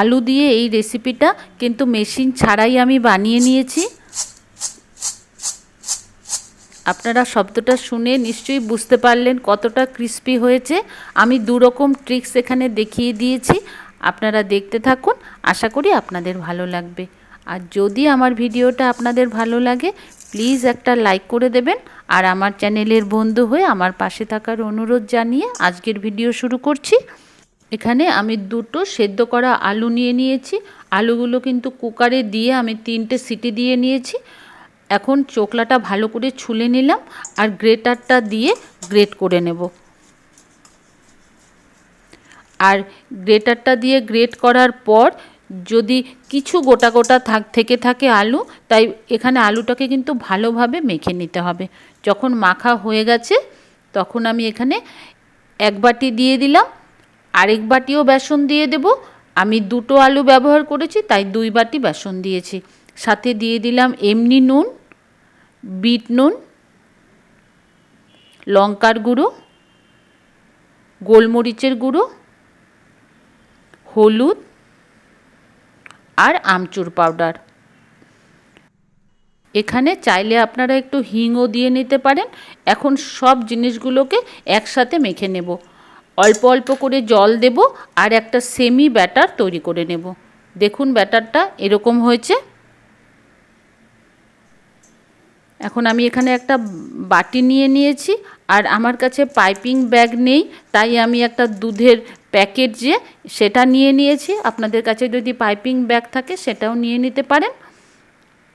আলু দিয়ে এই রেসিপিটা কিন্তু মেশিন ছাড়াই আমি বানিয়ে নিয়েছি। আপনারা শব্দটা শুনে নিশ্চয়ই বুঝতে পারলেন কতটা ক্রিস্পি হয়েছে। আমি দু রকম ট্রিক্স এখানে দেখিয়ে দিয়েছি। আপনারা দেখতে থাকুন, আশা করি আপনাদের ভালো লাগবে। আর যদি আমার ভিডিওটা আপনাদের ভালো লাগে প্লিজ একটা লাইক করে দেবেন। আর আমার চ্যানেলের বন্ধু হয়ে আমার পাশে থাকার অনুরোধ জানিয়ে আজকের ভিডিও শুরু করছি। এখানে আমি দুটো সেদ্ধ করা আলু নিয়ে নিয়েছি। আলুগুলো কিন্তু কুকারে দিয়ে আমি তিনটে সিটি দিয়ে নিয়েছি। এখন চোকলাটা ভালো করে ছুলে নিলাম আর গ্রেটারটা দিয়ে গ্রেট করে নেব। আর গ্রেটারটা দিয়ে গ্রেট করার পর যদি কিছু গোটা গোটা থাক, থেকে থাকে আলু, তাই এখানে আলুটাকে কিন্তু ভালোভাবে মেখে নিতে হবে। যখন মাখা হয়ে গেছে, তখন আমি এখানে এক বাটি দিয়ে দিলাম। আরেক বাটিও বেসন দিয়ে দেব। আমি দুটো আলু ব্যবহার করেছি, তাই দুই বাটি বেসন দিয়েছি। সাথে দিয়ে দিলাম এমনি নুন, বিট নুন, লঙ্কার গুঁড়ো, গোলমরিচের গুঁড়ো, হলুদ আর আমচুর পাউডার। এখানে চাইলে আপনারা একটু হিংও দিয়ে নিতে পারেন। এখন সব জিনিসগুলোকে একসাথে মেখে নেব। অল্প অল্প করে জল দেব আর একটা সেমি ব্যাটার তৈরি করে নেব। দেখুন ব্যাটারটা এরকম হয়েছে। এখন আমি এখানে একটা বাটি নিয়ে নিয়েছি আর আমার কাছে পাইপিং ব্যাগ নেই, তাই আমি একটা দুধের প্যাকেট যে সেটা নিয়ে নিয়েছি। আপনাদের কাছে যদি পাইপিং ব্যাগ থাকে সেটাও নিয়ে নিতে পারেন।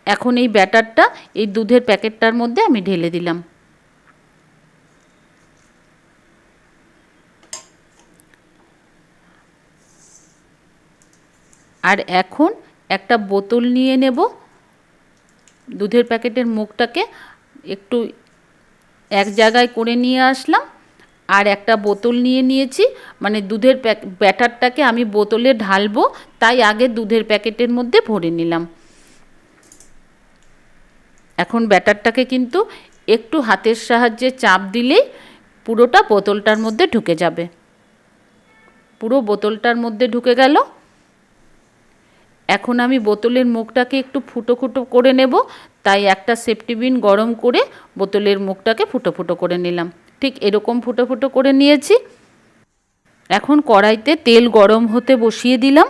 এখন এই ব্যাটারটা এই দুধের প্যাকেটটার মধ্যে আমি ঢেলে দিলাম। আর এখন একটা বোতল নিয়ে নেব। দুধের প্যাকেটের মুখটাকে একটু এক জায়গায় করে নিয়ে আসলাম। আর একটা বোতল নিয়ে নিয়েছি। মানে দুধের ব্যাটারটাকে আমি বোতলে ঢালবো, তাই আগে দুধের প্যাকেটের মধ্যে ভরে নিলাম। এখন ব্যাটারটাকে কিন্তু একটু হাতের সাহায্যে চাপ দিলেই পুরোটা বোতলটার মধ্যে ঢুকে যাবে। পুরো বোতলটার মধ্যে ঢুকে গেল। এখন আমি বোতলের মুখটাকে একটু ফুটো ফুটো করে নেব, তাই একটা সেফটি বিন গরম করে বোতলের মুখটাকে ফুটো ফুটো করে নিলাম। ঠিক এরকম ফুটো ফুটো করে নিয়েছি। এখন কড়াইতে তেল গরম হতে বসিয়ে দিলাম।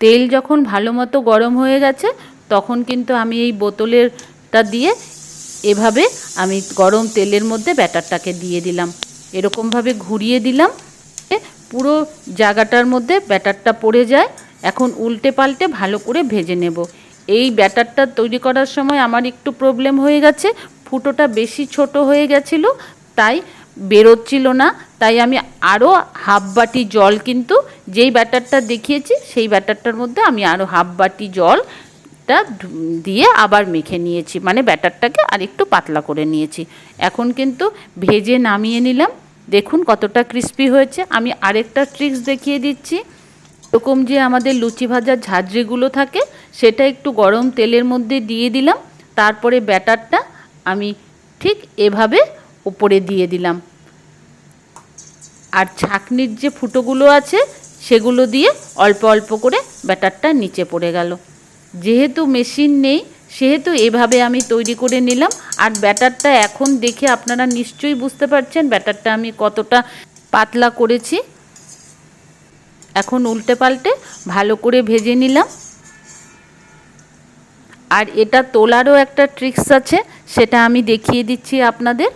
তেল যখন ভালো মতো গরম হয়ে গেছে, তখন কিন্তু আমি এই বোতলেরটা দিয়ে এভাবে আমি গরম তেলের মধ্যে ব্যাটারটাকে দিয়ে দিলাম। এরকমভাবে ঘুরিয়ে দিলাম পুরো জায়গাটার মধ্যে ব্যাটারটা পড়ে যায়। এখন উল্টে পাল্টে ভালো করে ভেজে নেব। এই ব্যাটারটা তৈরি করার সময় আমার একটু প্রবলেম হয়ে গেছে, ফুটোটা বেশি ছোট হয়ে গেছিল, তাই বেরোচ্ছিল না। তাই আমি আরও হাফ বাটি জল কিন্তু যেই ব্যাটারটা দেখিয়েছি, সেই ব্যাটারটার মধ্যে আমি আরও হাফ বাটি জলটা দিয়ে আবার মেখে নিয়েছি। মানে ব্যাটারটাকে আর একটু পাতলা করে নিয়েছি। এখন কিন্তু ভেজে নামিয়ে নিলাম। দেখুন কতটা ক্রিস্পি হয়েছে। আমি আরেকটা ট্রিক্স দেখিয়ে দিচ্ছি। এরকম যে আমাদের লুচি ভাজার ঝাঁঝরিগুলো থাকে, সেটা একটু গরম তেলের মধ্যে দিয়ে দিলাম, তারপরে ব্যাটারটা আমি ঠিক এভাবে উপরে দিয়ে দিলাম। আর ছাকনির যে ফুটোগুলো আছে, সেগুলো দিয়ে অল্প অল্প করে ব্যাটারটা নিচে পড়ে গেল। যেহেতু মেশিন নেই, সেহেতু এভাবে আমি তৈরি করে নিলাম। আর ব্যাটারটা এখন দেখে আপনারা নিশ্চয়ই বুঝতে পারছেন ব্যাটারটা আমি কতটা পাতলা করেছি। এখন উল্টে পাল্টে ভালো করে ভেজে নিলাম। আর এটা তোলারও একটা ট্রিক্স আছে, সেটা আমি দেখিয়ে দিচ্ছি আপনাদের।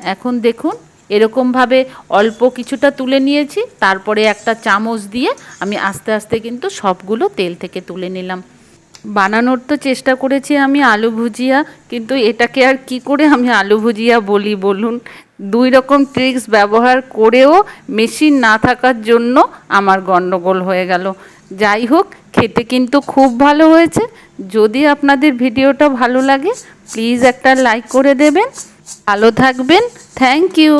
এখন দেখুন, এরকমভাবে অল্প কিছুটা তুলে নিয়েছি, তারপরে একটা চামচ দিয়ে আমি আস্তে আস্তে কিন্তু সবগুলো তেল থেকে তুলে নিলাম। বানানোর তো চেষ্টা করেছি আমি আলু ভুজিয়া, কিন্তু এটাকে আর কি করে আমি আলু ভুজিয়া বলি বলুন? দুই রকম ট্রিক্স ব্যবহার করেও মেশিন না থাকার জন্য আমার গণ্ডগোল হয়ে গেল। যাই হোক, খেতে কিন্তু খুব ভালো হয়েছে। যদি আপনাদের ভিডিওটা ভালো লাগে প্লিজ একটা লাইক করে দেবেন। ভালো থাকবেন। Thank you